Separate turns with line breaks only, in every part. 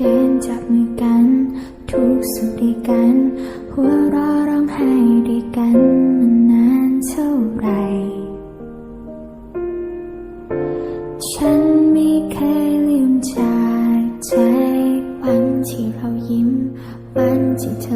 เดินจับมือกัน ทุกสุขด้วยกัน หัวเราะร้องไห้ด้วยกันมันนานเท่าไหรฉันไม่เคยลืมจากใจวันที่เรายิ้ม วันที่เธอ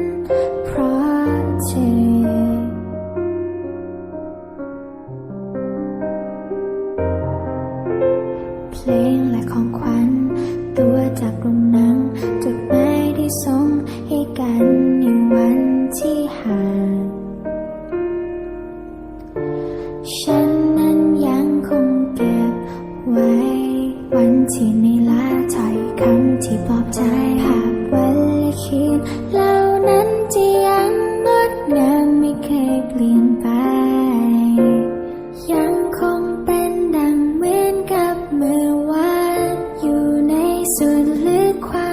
จากโรงหนังจดหมายที่ส่งให้กันในวันที่ห่างฉันนั้นยังคงเก็บไว้ วันที่ในลาถ้อยคำที่ปลอบใจภาพวันและคืนเหล่านั้นที่ยังงดงามไม่เคยเปลี่ยนไป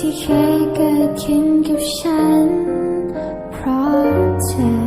ที่เคยเกิดขึ้นกับฉัน เพราะเธอ